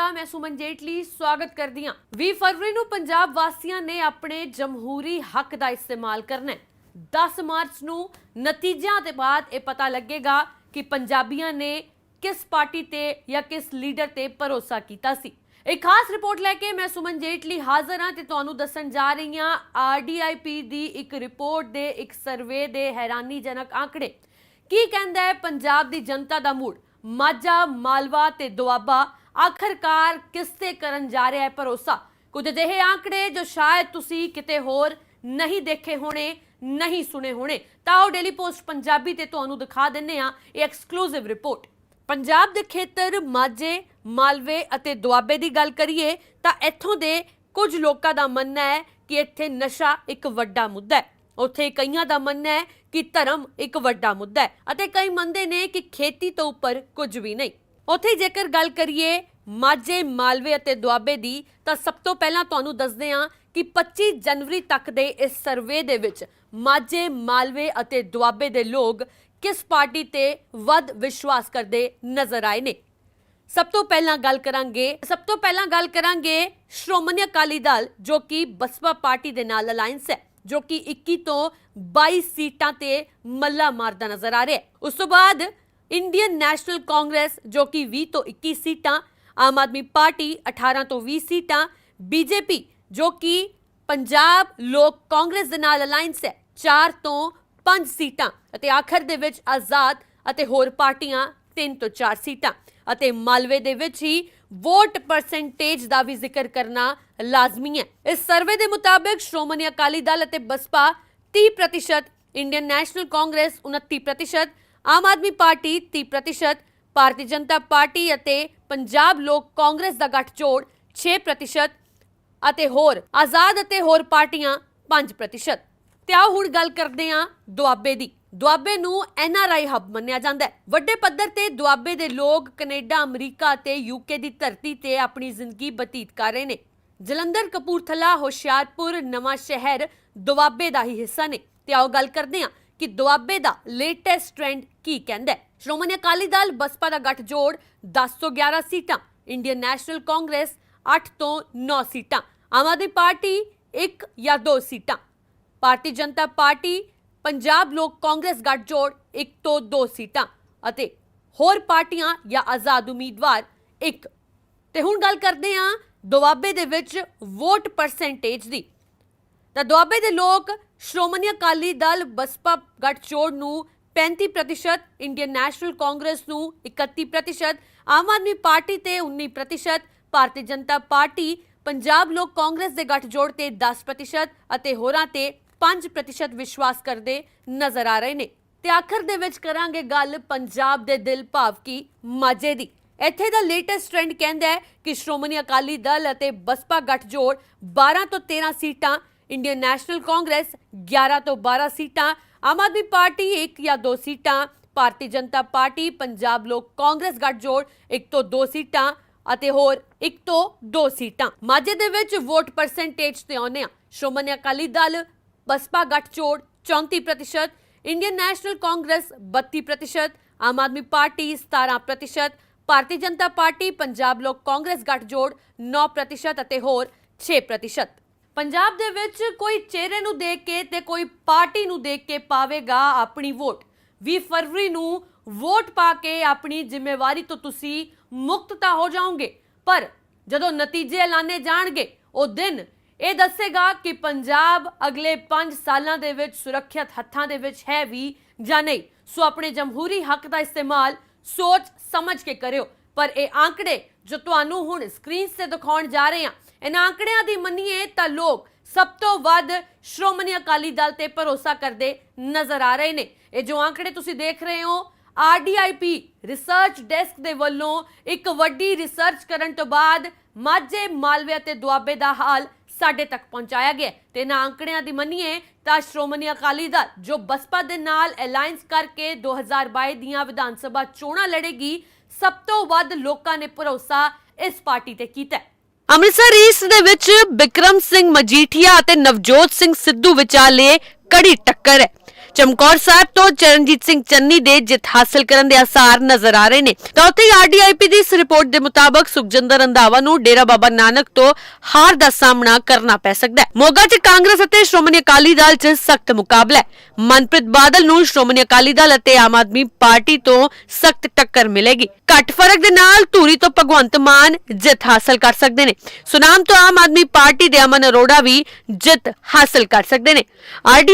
ਦਾ ਮੈਂ ਸੁਮਨ ਜੇਟਲੀ ਸਵਾਗਤ ਕਰਦੀ ਹਾਂ। 20 ਫਰਵਰੀ ਨੂੰ ਪੰਜਾਬ ਵਾਸੀਆਂ ਨੇ ਆਪਣੇ ਜਮਹੂਰੀ ਹੱਕ ਦਾ ਇਸਤੇਮਾਲ ਕਰਨਾ ਹੈ। 10 ਮਾਰਚ ਨੂੰ ਨਤੀਜਿਆਂ ਦੇ ਬਾਅਦ ਇਹ ਪਤਾ ਲੱਗੇਗਾ ਕਿ ਪੰਜਾਬੀਆਂ ਨੇ ਕਿਸ ਪਾਰਟੀ ਤੇ ਜਾਂ ਕਿਸ ਲੀਡਰ ਤੇ ਭਰੋਸਾ ਕੀਤਾ ਸੀ। ਇੱਕ ਖਾਸ ਰਿਪੋਰਟ ਲੈ ਕੇ ਮੈਂ ਸੁਮਨ ਜੇਟਲੀ ਹਾਜ਼ਰ ਹਾਂ ਤੇ ਤੁਹਾਨੂੰ ਦੱਸਣ ਜਾ ਰਹੀ ਹਾਂ ਆਰਡੀਆਈਪੀ ਦੀ ਇੱਕ ਰਿਪੋਰਟ ਦੇ ਇੱਕ ਸਰਵੇ ਦੇ ਹੈਰਾਨੀਜਨਕ ਆંકੜੇ ਕੀ ਕਹਿੰਦਾ ਹੈ, ਪੰਜਾਬ ਦੀ ਜਨਤਾ ਦਾ ਮੂਡ? ਮਾਝਾ, ਮਾਲਵਾ ਤੇ ਦੁਆਬਾ ਆਖਰਕਾਰ ਕਿਸ ਤੇ ਕਰਨ ਜਾ ਰਿਹਾ ਹੈ ਭਰੋਸਾ? ਕੁਝ ਅਜਿਹੇ ਆંકੜੇ ਜੋ ਸ਼ਾਇਦ ਤੁਸੀਂ ਕਿਤੇ ਹੋਰ ਨਹੀਂ ਦੇਖੇ ਹੋਣੇ, ਨਹੀਂ ਸੁਣੇ ਹੋਣੇ। ਤਾਂ ਉਹ ਡੇਲੀ ਪੋਸਟ ਪੰਜਾਬੀ ਤੇ ਤੁਹਾਨੂੰ ਦਿਖਾ ਦਿੰਨੇ ਆ ਇਹ ਐਕਸਕਲੂਸਿਵ ਰਿਪੋਰਟ ਪੰਜਾਬ ਦੇ ਖੇਤਰ ਮਾਝੇ, ਮਾਲਵੇ ਅਤੇ ਦੁਆਬੇ ਦੀ ਗੱਲ ਕਰੀਏ ਤਾਂ ਇੱਥੋਂ ਦੇ ਕੁਝ ਲੋਕਾਂ ਦਾ ਮੰਨਣਾ ਹੈ ਕਿ ਇੱਥੇ ਨਸ਼ਾ ਇੱਕ ਵੱਡਾ ਮੁੱਦਾ ਹੈ। ਉੱਥੇ ਕਈਆਂ ਦਾ ਮੰਨਣਾ ਹੈ ਕਿ ਧਰਮ ਇੱਕ ਵੱਡਾ ਮੁੱਦਾ ਹੈ ਅਤੇ ਕਈ ਮੰਨਦੇ ਨੇ ਕਿ ਖੇਤੀ ਤੋਂ ਉੱਪਰ ਕੁਝ ਵੀ ਨਹੀਂ। ਉੱਥੇ ਜੇਕਰ ਗੱਲ ਕਰੀਏ ਮਾਝੇ, ਮਾਲਵੇ ਅਤੇ ਦੁਆਬੇ ਦੀ, ਤਾਂ ਸਭ ਤੋਂ ਪਹਿਲਾਂ ਤੁਹਾਨੂੰ ਦੱਸਦੇ ਹਾਂ ਕਿ 25 ਜਨਵਰੀ ਤੱਕ ਦੇ ਇਸ ਸਰਵੇ ਦੇ ਵਿੱਚ ਮਾਝੇ, ਮਾਲਵੇ ਅਤੇ ਦੁਆਬੇ ਦੇ ਲੋਕ ਕਿਸ ਪਾਰਟੀ ਤੇ ਵੱਧ ਵਿਸ਼ਵਾਸ ਕਰਦੇ ਨਜ਼ਰ ਆਏ ਨੇ। ਸਭ ਤੋਂ ਪਹਿਲਾਂ ਗੱਲ ਕਰਾਂਗੇ, ਸਭ ਤੋਂ ਪਹਿਲਾਂ ਗੱਲ ਕਰਾਂਗੇ ਸ਼੍ਰੋਮਣੀ ਅਕਾਲੀ ਦਲ, ਜੋ ਕਿ ਬਸਪਾ ਪਾਰਟੀ ਦੇ ਨਾਲ ਅਲਾਈਅੰਸ ਹੈ, ਜੋ ਕਿ 21 ਤੋਂ 22 ਸੀਟਾਂ ਤੇ ਮੱਲਾ ਮਾਰਦਾ ਨਜ਼ਰ ਆ ਰਿਹਾ ਉਸ ਤੋਂ ਬਾਅਦ ਇੰਡੀਅਨ ਨੈਸ਼ਨਲ ਕਾਂਗਰਸ ਜੋ ਕਿ 20 ਤੋਂ 21 ਸੀਟਾਂ, ਆਮ ਆਦਮੀ ਪਾਰਟੀ 18 ਤੋਂ 20 ਸੀਟਾਂ, ਬੀਜੇਪੀ, ਜੋ ਕਿ ਪੰਜਾਬ ਲੋਕ ਕਾਂਗਰਸ ਦੇ ਨਾਲ ਅਲਾਈਅੰਸ ਹੈ 4 ਤੋਂ 5 ਸੀਟਾਂ ਅਤੇ ਆਖਰ ਦੇ ਵਿੱਚ ਆਜ਼ਾਦ ਅਤੇ ਹੋਰ ਪਾਰਟੀਆਂ 3 ਤੋਂ 4 ਸੀਟਾਂ ਅਤੇ ਮਾਲਵੇ ਦੇ ਵਿੱਚ ਹੀ ਵੋਟ ਪਰਸੈਂਟੇਜ ਦਾ ਵੀ ਜ਼ਿਕਰ ਕਰਨਾ ਲਾਜ਼ਮੀ ਹੈ। ਇਸ ਸਰਵੇ ਦੇ ਮੁਤਾਬਕ ਸ਼੍ਰੋਮਣੀ ਅਕਾਲੀ ਦਲ ਅਤੇ Baspa 30% Indian National Congress 29% Aam Aadmi Party 30% Bharatiya Janata Party ਅਤੇ ਪੰਜਾਬ ਲੋਕ ਕਾਂਗਰਸ ਦਾ ਗੱਠਜੋੜ 6% ਅਤੇ ਹੋਰ ਆਜ਼ਾਦ ਅਤੇ ਹੋਰ ਪਾਰਟੀਆਂ 5% ਤੇ ਆਓ ਹੁਣ ਗੱਲ ਕਰਦੇ ਹਾਂ ਦੁਆਬੇ ਦੀ। ਦੁਆਬੇ ਨੂੰ ਐਨ ਆਰ ਆਈ ਹੱਬ ਮੰਨਿਆ ਜਾਂਦਾ ਹੈ। ਵੱਡੇ ਪੱਧਰ ਤੇ ਦੁਆਬੇ ਦੇ ਲੋਕ ਕੈਨੇਡਾ, ਅਮਰੀਕਾ ਤੇ ਯੂਕੇ ਦੀ ਧਰਤੀ ਤੇ ਆਪਣੀ ਜ਼ਿੰਦਗੀ ਬਤੀਤ ਕਰ ਰਹੇ ਨੇ। ਜਲੰਧਰ, ਕਪੂਰਥਲਾ, ਹੁਸ਼ਿਆਰਪੁਰ ਨਵਾਂ ਸ਼ਹਿਰ ਦੁਆਬੇ ਦਾ ਹੀ ਹਿੱਸਾ ਨੇ। ਤੇ ਆਓ ਗੱਲ ਕਰਦੇ ਹਾਂ ਕਿ ਦੁਆਬੇ ਦਾ ਲੇਟੈਸਟ ਟ੍ਰੈਂਡ ਕੀ ਕਹਿੰਦਾ ਹੈ? ਸ਼੍ਰੋਮਣੀ ਅਕਾਲੀ ਦਲ ਬਸਪਾ ਦਾ ਗੱਠਜੋੜ 10 ਤੋਂ 11 ਸੀਟਾਂ। ਇੰਡੀਅਨ ਨੈਸ਼ਨਲ ਕਾਂਗਰਸ 8 ਤੋਂ 9 ਸੀਟਾਂ। ਆਮ ਆਦਮੀ ਪਾਰਟੀ 1 ਜਾਂ 2 ਸੀਟਾਂ। ਭਾਰਤੀ ਜਨਤਾ ਪਾਰਟੀ, ਪੰਜਾਬ ਲੋਕ ਕਾਂਗਰਸ ਗੱਠਜੋੜ 1 ਤੋਂ 2 ਸੀਟਾਂ। ਅਤੇ ਹੋਰ ਪਾਰਟੀਆਂ ਜਾਂ ਆਜ਼ਾਦ ਉਮੀਦਵਾਰ 1 ਤੇ ਹੁਣ ਗੱਲ ਕਰਦੇ ਹਾਂ ਦੁਆਬੇ ਦੇ ਵਿੱਚ ਵੋਟ ਪਰਸੈਂਟੇਜ ਦੀ। ਤਾਂ ਦੁਆਬੇ ਦੇ ਲੋਕ ਸ਼੍ਰੋਮਣੀ ਅਕਾਲੀ ਦਲ ਬਸਪਾ ਗੱਠਜੋੜ ਨੂੰ 35% ਇੰਡੀਅਨ ਨੈਸ਼ਨਲ ਕਾਂਗਰਸ ਨੂੰ 31% ਆਮ ਆਦਮੀ ਪਾਰਟੀ ਤੇ 19% ਭਾਰਤੀ ਜਨਤਾ ਪਾਰਟੀ, ਪੰਜਾਬ ਲੋਕ ਕਾਂਗਰਸ ਦੇ ਗੱਠਜੋੜ ਤੇ 10% ਅਤੇ ਹੋਰਾਂ ਤੇ 5% ਵਿਸ਼ਵਾਸ ਕਰਦੇ ਨਜ਼ਰ ਆ ਰਹੇ ਨੇ। ਤੇ ਆਖਰ ਦੇ ਵਿੱਚ ਕਰਾਂਗੇ ਗੱਲ ਪੰਜਾਬ ਦੇ ਦਿਲ ਭਾਵ ਕੀ ਮਾਝੇ ਦੀ। ਇੱਥੇ ਦਾ ਲੇਟੈਸਟ ਟ੍ਰੈਂਡ ਕਹਿੰਦਾ ਹੈ ਕਿ ਸ਼੍ਰੋਮਣੀ ਅਕਾਲੀ ਦਲ ਅਤੇ ਬਸਪਾ ਗੱਠਜੋੜ 12 ਤੋਂ 13 ਸੀਟਾਂ ਇੰਡੀਅਨ ਨੈਸ਼ਨਲ ਕਾਂਗਰਸ 11 ਤੋਂ 12 ਸੀਟਾਂ, ਆਮ ਆਦਮੀ ਪਾਰਟੀ 1 ਜਾਂ 2 ਸੀਟਾਂ, ਭਾਰਤੀ ਜਨਤਾ ਪਾਰਟੀ, ਪੰਜਾਬ ਲੋਕ ਕਾਂਗਰਸ ਗੱਠਜੋੜ 1 ਤੋਂ 2 ਸੀਟਾਂ ਅਤੇ ਹੋਰ 1 ਤੋਂ 2 ਸੀਟਾਂ। ਮਾਝੇ ਦੇ ਵਿੱਚ ਵੋਟ ਪਰਸੈਂਟੇਜ ਤੇ ਆਉਂਦੇ ਆ ਸ਼੍ਰੋਮਣੀ ਅਕਾਲੀ ਦਲ, ਬਸਪਾ ਗੱਠਜੋੜ 34% Indian National Congress 32% Aam Aadmi Party 17% Bharatiya Janata Party, Punjab Lok Congress ਗੱਠਜੋੜ 9% ਅਤੇ ਹੋਰ 6% ਪੰਜਾਬ ਦੇ ਵਿੱਚ ਕੋਈ ਚਿਹਰੇ ਨੂੰ ਦੇਖ ਕੇ ਤੇ ਕੋਈ ਪਾਰਟੀ ਨੂੰ ਦੇਖ ਕੇ ਪਾਵੇਗਾ ਆਪਣੀ ਵੋਟ। 20 ਫਰਵਰੀ ਨੂੰ ਵੋਟ ਪਾ ਕੇ ਆਪਣੀ ਜ਼ਿੰਮੇਵਾਰੀ ਤੋਂ ਤੁਸੀਂ ਮੁਕਤ ਤਾਂ ਹੋ ਜਾਓਗੇ, ਪਰ ਜਦੋਂ ਨਤੀਜੇ ਐਲਾਨੇ ਜਾਣਗੇ, ਉਹ ਦਿਨ ਇਹ ਦੱਸੇਗਾ ਕਿ ਪੰਜਾਬ ਅਗਲੇ 5 ਸਾਲਾਂ ਦੇ ਵਿੱਚ ਸੁਰੱਖਿਅਤ ਹੱਥਾਂ ਦੇ ਵਿੱਚ ਹੈ ਵੀ ਜਾਂ ਨਹੀਂ। ਸੋ ਆਪਣੇ ਜਮਹੂਰੀ ਹੱਕ ਦਾ ਇਸਤੇਮਾਲ ਸੋਚ ਸਮਝ ਕੇ ਕਰਿਓ। ਪਰ ਇਹ ਆંકੜੇ ਜੋ ਤੁਹਾਨੂੰ ਹੁਣ ਸਕਰੀਨ ਤੇ ਦਿਖਾਉਣ ਜਾ ਰਹੇ ਹਾਂ ਇਹਨਾਂ ਆંકੜਿਆਂ ਦੀ ਮੰਨੀਏ ਤਾਂ ਲੋਕ ਸਭ ਤੋਂ ਵੱਧ ਸ਼੍ਰੋਮਣੀ ਅਕਾਲੀ ਦਲ ਤੇ ਭਰੋਸਾ ਕਰਦੇ ਨਜ਼ਰ ਆ ਰਹੇ ਨੇ ਇਹ ਜੋ ਆંકੜੇ ਤੁਸੀਂ ਦੇਖ ਰਹੇ ਹੋ ਆਰਡੀਆਈਪੀ ਰਿਸਰਚ ਡੈਸਕ ਦੇ ਵੱਲੋਂ ਇੱਕ ਵੱਡੀ ਰਿਸਰਚ ਕਰਨ ਤੋਂ ਬਾਅਦ ਮਾਝੇ, ਮਾਲਵੇ ਅਤੇ ਦੁਆਬੇ ਦਾ ਹਾਲ ਸਾਡੇ ਤੱਕ ਪਹੁੰਚਾਇਆ ਗਿਆ ਹੈ। ਤੇ ਇਹਨਾਂ ਅੰਕੜਿਆਂ ਦੀ ਮੰਨੀਏ ਤਾਂ ਸ਼੍ਰੋਮਣੀ ਅਕਾਲੀ ਦਲ, ਜੋ ਬਸਪਾ ਦੇ ਨਾਲ ਅਲਾਈਅੰਸ ਕਰਕੇ 2022 ਦੀਆਂ ਵਿਧਾਨ ਸਭਾ ਚੋਣਾਂ ਲੜੇਗੀ, ਸਭ ਤੋਂ ਵੱਧ ਲੋਕਾਂ ਨੇ ਭਰੋਸਾ ਇਸ ਪਾਰਟੀ ਤੇ ਕੀਤਾ ਅੰਮ੍ਰਿਤਸਰ ਈਸਟ ਦੇ ਵਿੱਚ ਬਿਕਰਮ ਸਿੰਘ ਮਜੀਠੀਆ ਅਤੇ ਨਵਜੋਤ ਸਿੰਘ ਸਿੱਧੂ ਵਿਚਾਲੇ ਕੜੀ ਟੱਕਰ ਹੈ। ਚਮਕੌਰ ਸਾਹਿਬ ਤੋਂ ਚਰਨਜੀਤ ਸਿੰਘ ਚੰਨੀ ਦੇ ਜਿੱਤ ਹਾਸਲ ਕਰਨ ਦੇ ਆਸਾਰ ਨਜ਼ਰ ਆ ਰਹੇ ਨੇ। ਤਾਂ ਉੱਥੇ ਆਰਡੀਆਈਪੀ ਦੀ ਇਸ ਰਿਪੋਰਟ ਦੇ ਮੁਤਾਬਕ ਸੁਖਜਿੰਦਰ ਰੰਧਾਵਾ ਨੂੰ ਡੇਰਾ ਬਾਬਾ ਨਾਨਕ ਤੋਂ ਹਾਰ ਦਾ ਸਾਹਮਣਾ ਕਰਨਾ ਪੈ ਸਕਦਾ ਹੈ। ਮੋਗਾ 'ਚ ਕਾਂਗਰਸ ਅਤੇ ਸ਼੍ਰੋਮਣੀ ਅਕਾਲੀ ਦਲ 'ਚ ਸਖਤ ਮੁਕਾਬਲਾ ਹੈ। ਮਨਪ੍ਰੀਤ ਬਾਦਲ ਨੂੰ ਸ਼੍ਰੋਮਣੀ ਅਕਾਲੀ ਦਲ ਅਤੇ ਆਮ ਆਦਮੀ ਪਾਰਟੀ ਤੋਂ ਸਖਤ ਟੱਕਰ ਮਿਲੇਗੀ। ਘੱਟ ਫ਼ਰਕ ਦੇ ਨਾਲ ਧੂਰੀ ਤੋਂ ਭਗਵੰਤ ਮਾਨ ਜਿੱਤ ਹਾਸਲ ਕਰ ਸਕਦੇ ਨੇ। ਸੁਨਾਮ ਤੋਂ ਆਮ ਆਦਮੀ ਪਾਰਟੀ ਦੇ ਅਮਨ ਅਰੋੜਾ ਵੀ ਜਿੱਤ ਹਾਸਲ ਕਰ ਸਕਦੇ ਨੇ।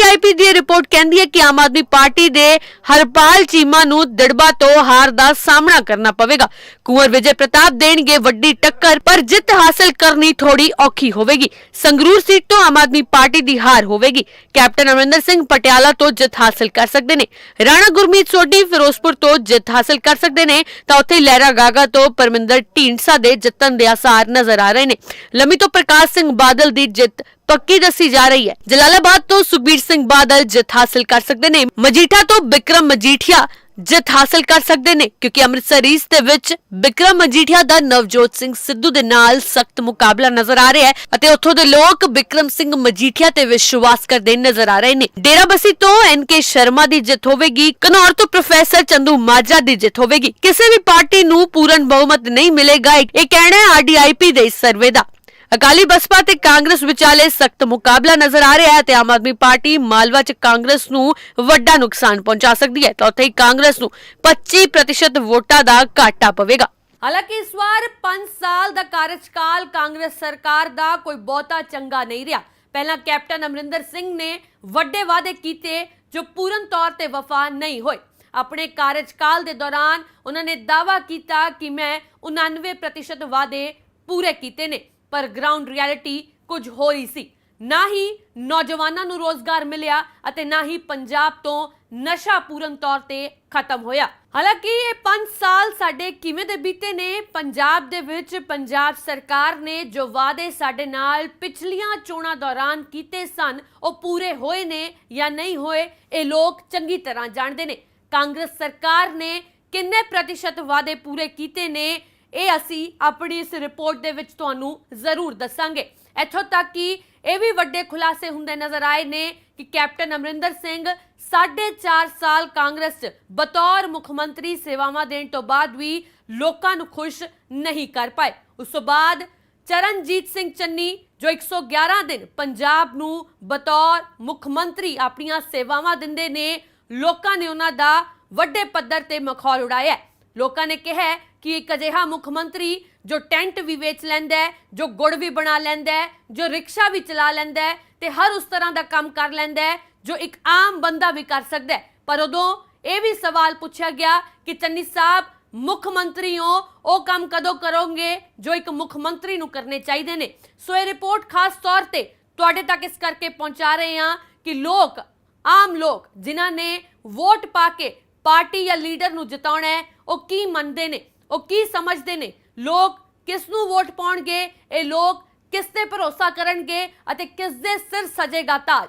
ਆਰਡੀਆਈਪੀ ਦੀ ਰਿਪੋਰਟ ਕਹਿੰਦੀ ਹੈ ਕਿ ਆਮ ਆਦਮੀ ਪਾਰਟੀ ਦੇ ਹਰਪਾਲ ਚੀਮਾ ਨੂੰ ਦਿੜਬਾ ਤੋਂ ਹਾਰ ਦਾ ਸਾਹਮਣਾ ਕਰਨਾ ਪਵੇਗਾ। ਕੁੰਵਰ ਵਿਜੇ ਪ੍ਰਤਾਪ ਦੇਣਗੇ ਵੱਡੀ ਟੱਕਰ, ਪਰ ਜਿੱਤ ਹਾਸਲ ਕਰਨੀ ਥੋੜੀ ਔਖੀ ਹੋਵੇਗੀ। ਸੰਗਰੂਰ ਸੀਟ ਤੋਂ ਆਮ ਆਦਮੀ ਪਾਰਟੀ ਦੀ ਹਾਰ ਹੋਵੇਗੀ। ਕੈਪਟਨ ਅਮਰਿੰਦਰ ਸਿੰਘ ਪਟਿਆਲਾ ਤੋਂ ਜਿੱਤ ਹਾਸਲ ਕਰ ਸਕਦੇ ਨੇ। ਰਾਣਾ ਗੁਰਮੀਤ ਸੋਢੀ ਫਿਰੋਜ਼ਪੁਰ ਤੋਂ ਜਿੱਤ ਹਾਸਲ ਕਰ ਸਕਦੇ ਨੇ। ਤਾਂ ਉੱਥੇ ਲਹਿਰਾ ਗਾਗਾ ਤੋਂ ਪਰਮਿੰਦਰ ਢੀਂਡਸਾ ਦੇ ਜਿੱਤਣ ਦੇ ਆਸਾਰ ਨਜ਼ਰ ਆ ਰਹੇ ਨੇ। ਲੰਮੀ ਤੋਂ ਪ੍ਰਕਾਸ਼ ਸਿੰਘ ਬਾਦਲ ਦੀ ਜਿੱਤ ਪੱਕੀ ਦੱਸੀ ਜਾ ਰਹੀ ਹੈ। ਜਲਾਲਾਬਾਦ ਤੋਂ ਸੁਖਬੀਰ ਸਿੰਘ ਬਾਦਲ ਜਿੱਤ ਹਾਸਲ ਕਰ ਸਕਦੇ ਨੇ। ਮਜੀਠਾ ਤੋਂ ਬਿਕਰਮ ਮਜੀਠੀਆ ਜਿੱਤ ਹਾਸਲ ਕਰ ਸਕਦੇ ਨੇ, ਕਿਉਂਕਿ ਅੰਮ੍ਰਿਤਸਰ ਈਸਟ ਦੇ ਵਿੱਚ ਬਿਕਰਮ ਮਜੀਠੀਆ ਦਾ ਨਵਜੋਤ ਸਿੰਘ ਸਿੱਧੂ ਦੇ ਨਾਲ ਸਖਤ ਮੁਕਾਬਲਾ ਨਜ਼ਰ ਆ ਰਿਹਾ ਹੈ ਅਤੇ ਉੱਥੋਂ ਦੇ ਲੋਕ ਬਿਕਰਮ ਸਿੰਘ ਮਜੀਠੀਆ ਤੇ ਵਿਸ਼ਵਾਸ ਕਰਦੇ ਨਜ਼ਰ ਆ ਰਹੇ ਨੇ। ਡੇਰਾਬੱਸੀ ਤੋਂ ਐਨ ਕੇ ਸ਼ਰਮਾ ਦੀ ਜਿੱਤ ਹੋਵੇਗੀ। ਕਨੌਰ ਤੋਂ ਪ੍ਰੋਫੈਸਰ ਚੰਦੂ ਮਾਜਾ ਦੀ ਜਿੱਤ ਹੋਵੇਗੀ। ਕਿਸੇ ਵੀ ਪਾਰਟੀ ਨੂੰ ਪੂਰਨ ਬਹੁਮਤ ਨਹੀਂ ਮਿਲੇਗਾ। ਇਹ ਕਹਿਣਾ ਹੈ ਆਰਡੀਆਈਪੀ ਦੇ ਸਰਵੇ ਦਾ। ਅਕਾਲੀ ਬਸਪਾ ਤੇ ਕਾਂਗਰਸ ਵਿਚਾਲੇ ਸਖਤ ਮੁਕਾਬਲਾ ਨਜ਼ਰ ਆ ਰਿਹਾ ਹੈ ਤੇ ਆਮ ਆਦਮੀ ਪਾਰਟੀ ਮਾਲਵਾ 'ਚ ਕਾਂਗਰਸ ਨੂੰ ਵੱਡਾ ਨੁਕਸਾਨ ਪਹੁੰਚਾ ਸਕਦੀ ਹੈ। ਤਾਂ ਉੱਥੇ ਹੀ ਕਾਂਗਰਸ ਨੂੰ 25% ਵੋਟਾਂ ਦਾ ਘਾਟਾ ਪਵੇਗਾ। ਹਾਲਾਂਕਿ ਇਸ ਵਾਰ 5 ਸਾਲ ਦਾ ਕਾਰਜਕਾਲ ਕਾਂਗਰਸ ਸਰਕਾਰ ਦਾ ਕੋਈ ਬਹੁਤਾ ਚੰਗਾ ਨਹੀਂ ਰਿਹਾ। ਪਹਿਲਾਂ ਕੈਪਟਨ ਅਮਰਿੰਦਰ ਸਿੰਘ ਨੇ ਵੱਡੇ ਵਾਅਦੇ ਕੀਤੇ ਜੋ ਪੂਰਨ ਤੌਰ ਤੇ ਵਫਾ ਨਹੀਂ ਹੋਏ। ਆਪਣੇ ਕਾਰਜਕਾਲ ਦੇ ਦੌਰਾਨ ਉਹਨਾਂ ਨੇ ਦਾਅਵਾ ਕੀਤਾ ਕਿ ਮੈਂ 99% ਵਾਅਦੇ ਪੂਰੇ ਕੀਤੇ ਨੇ। ਪਰ ਗਰਾਊਂਡ ਰਿਐਲਿਟੀ ਕੁਝ ਹੋਰ ਹੀ ਸੀ। ਨਾ ਹੀ ਨੌਜਵਾਨਾਂ ਨੂੰ ਰੋਜ਼ਗਾਰ ਮਿਲਿਆ ਅਤੇ ਨਾ ਹੀ ਪੰਜਾਬ ਤੋਂ ਨਸ਼ਾ ਪੂਰਨ ਤੌਰ ਤੇ ਖਤਮ ਹੋਇਆ। ਹਾਲਾਂਕਿ ਇਹ 5 ਸਾਲ ਸਾਡੇ ਕਿਵੇਂ ਦੇ ਬੀਤੇ ਨੇ, ਪੰਜਾਬ ਦੇ ਵਿੱਚ ਪੰਜਾਬ ਸਰਕਾਰ ਨੇ ਜੋ ਵਾਅਦੇ ਸਾਡੇ ਨਾਲ ਪਿਛਲੀਆਂ ਚੋਣਾਂ ਦੌਰਾਨ ਕੀਤੇ ਸਨ, ਉਹ ਪੂਰੇ ਹੋਏ ਨੇ ਜਾਂ ਨਹੀਂ ਹੋਏ, ਇਹ ਲੋਕ ਚੰਗੀ ਤਰ੍ਹਾਂ ਜਾਣਦੇ ਨੇ। ਕਾਂਗਰਸ ਸਰਕਾਰ ਨੇ ਕਿੰਨੇ ਪ੍ਰਤੀਸ਼ਤ ਵਾਅਦੇ ਪੂਰੇ ਕੀਤੇ ਨੇ ਇਹ ਅਸੀਂ ਆਪਣੀ ਇਸ ਰਿਪੋਰਟ ਦੇ ਵਿੱਚ ਤੁਹਾਨੂੰ ਜ਼ਰੂਰ ਦੱਸਾਂਗੇ। ਇੱਥੋਂ ਤੱਕ ਕਿ ਇਹ ਵੀ ਵੱਡੇ ਖੁਲਾਸੇ ਹੁੰਦੇ ਨਜ਼ਰ ਆਏ ਨੇ ਕਿ ਕੈਪਟਨ ਅਮਰਿੰਦਰ ਸਿੰਘ 4.5 ਸਾਲ ਕਾਂਗਰਸ 'ਚ ਬਤੌਰ ਮੁੱਖ ਮੰਤਰੀ ਸੇਵਾਵਾਂ ਦੇਣ ਤੋਂ ਬਾਅਦ ਵੀ ਲੋਕਾਂ ਨੂੰ ਖੁਸ਼ ਨਹੀਂ ਕਰ ਪਾਏ। ਉਸ ਤੋਂ ਬਾਅਦ ਚਰਨਜੀਤ ਸਿੰਘ ਚੰਨੀ, ਜੋ 111 ਦਿਨ ਪੰਜਾਬ ਨੂੰ ਬਤੌਰ ਮੁੱਖ ਮੰਤਰੀ ਆਪਣੀਆਂ ਸੇਵਾਵਾਂ ਦਿੰਦੇ ਨੇ, ਲੋਕਾਂ ਨੇ ਉਹਨਾਂ ਦਾ ਵੱਡੇ ਪੱਧਰ ਤੇ ਮਖੌਲ ਉਡਾਇਆ ਲੋਕਾਂ ਨੇ ਕਿਹਾ ਕਿ ਇੱਕ ਅਜਿਹਾ ਮੁੱਖ ਮੰਤਰੀ ਜੋ ਟੈਂਟ ਵੀ ਵੇਚ ਲੈਂਦਾ ਹੈ, ਜੋ ਗੁੜ ਵੀ ਬਣਾ ਲੈਂਦਾ ਹੈ, ਜੋ ਰਿਕਸ਼ਾ ਵੀ ਚਲਾ ਲੈਂਦਾ ਹੈ ਤੇ ਹਰ ਉਸ ਤਰ੍ਹਾਂ ਦਾ ਕੰਮ ਕਰ ਲੈਂਦਾ ਹੈ, ਜੋ ਇੱਕ ਆਮ ਬੰਦਾ ਵੀ ਕਰ ਸਕਦਾ ਹੈ। ਪਰ ਉਦੋਂ ਇਹ ਵੀ ਸਵਾਲ ਪੁੱਛਿਆ ਗਿਆ ਕਿ ਚੰਨੀ ਸਾਹਿਬ, ਮੁੱਖ ਮੰਤਰੀ ਹੋ, ਉਹ ਕੰਮ ਕਦੋਂ ਕਰੋਗੇ, ਜੋ ਇੱਕ ਮੁੱਖ ਮੰਤਰੀ ਨੂੰ ਕਰਨੇ ਚਾਹੀਦੇ ਨੇ। ਸੋ ਇਹ ਰਿਪੋਰਟ ਖਾਸ ਤੌਰ ਤੇ ਤੁਹਾਡੇ ਤੱਕ ਇਸ ਕਰਕੇ ਪਹੁੰਚਾ ਰਹੇ ਹਾਂ ਕਿ ਲੋਕ, ਆਮ ਲੋਕ, ਜਿਨ੍ਹਾਂ ਨੇ ਵੋਟ ਪਾ ਕੇ ਪਾਰਟੀ ਜਾਂ ਲੀਡਰ ਨੂੰ ਜਿਤਾਉਣਾ ਹੈ, ਉਹ ਕੀ ਮੰਨਦੇ ਨੇ? ਉਹ ਕੀ ਸਮਝਦੇ ਨੇ? ਲੋਕ ਕਿਸ ਨੂੰ ਵੋਟ ਪਾਉਣਗੇ? ਇਹ ਲੋਕ ਕਿਸ ਤੇ ਭਰੋਸਾ ਕਰਨਗੇ ਅਤੇ ਕਿਸ ਦੇ ਸਿਰ ਸਜੇਗਾ ਤਾਜ?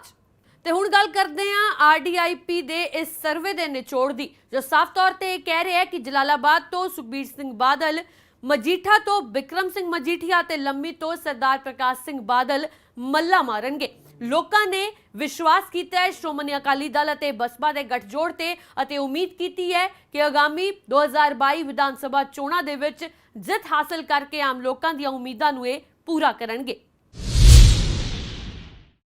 ਤੇ ਹੁਣ ਗੱਲ ਕਰਦੇ ਹਾਂ ਆਰਡੀਆਈਪੀ ਦੇ ਇਸ ਸਰਵੇ ਦੇ ਨਿਚੋੜ ਦੀ, ਜੋ ਸਾਫ਼ ਤੌਰ ਤੇ ਇਹ ਕਹਿ ਰਿਹਾ ਹੈ ਕਿ ਜਲਾਲਾਬਾਦ ਤੋਂ ਸੁਖਬੀਰ ਸਿੰਘ ਬਾਦਲ, ਮਜੀਠਾ ਤੋਂ ਵਿਕਰਮ ਸਿੰਘ ਮਜੀਠੀਆ ਤੇ ਲੰਮੀ ਤੋਂ ਸਰਦਾਰ ਪ੍ਰਕਾਸ਼ ਸਿੰਘ ਬਾਦਲ ਮੱਲਾ ਮਾਰਨਗੇ। ਲੋਕਾਂ ਨੇ ਵਿਸ਼ਵਾਸ ਕੀਤਾ ਹੈ। ਸ਼੍ਰੋਮਣੀ ਅਕਾਲੀ ਦਲ ਅਤੇ ਬਸਪਾ ਦੇ ਗੱਠਜੋੜ ਤੇ ਅਤੇ ਉਮੀਦ ਕੀਤੀ ਹੈ ਕਿ ਆਗਾਮੀ 2022 ਵਿਧਾਨ ਸਭਾ ਚੋਣਾਂ ਦੇ ਵਿੱਚ ਜਿੱਤ ਹਾਸਲ ਕਰਕੇ ਆਮ ਲੋਕਾਂ ਦੀਆਂ ਉਮੀਦਾਂ ਨੂੰ ਇਹ ਪੂਰਾ ਕਰਨਗੇ।